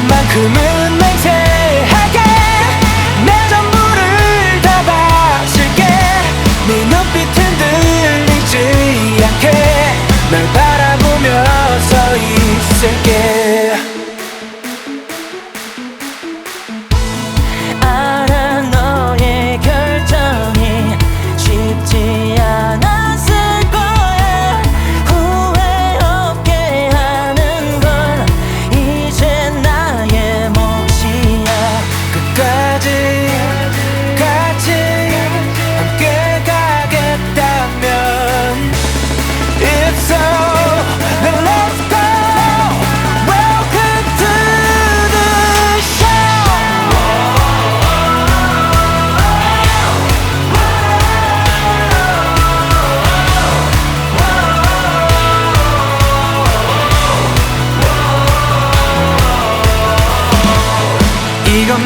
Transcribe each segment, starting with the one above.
まく胸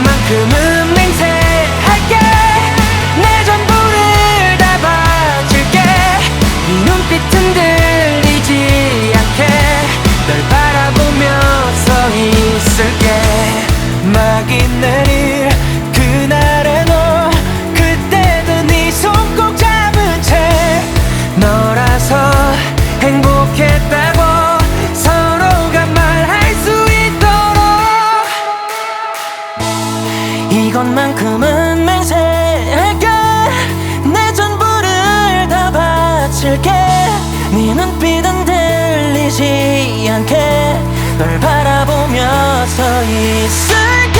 만큼은 냄새 보이지 않게 널 바라보며 서 있을게.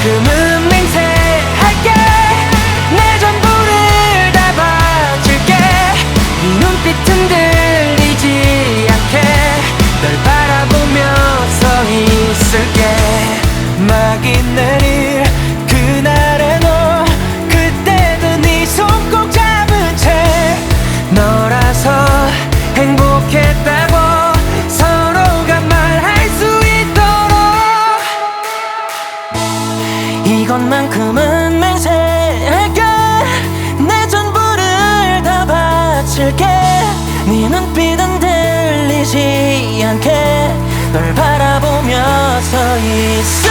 이것만큼은 이것만큼은 맹세할게. 내 전부를 다 바칠게. 네 눈빛은 들리지 않게 널 바라보며 서 있을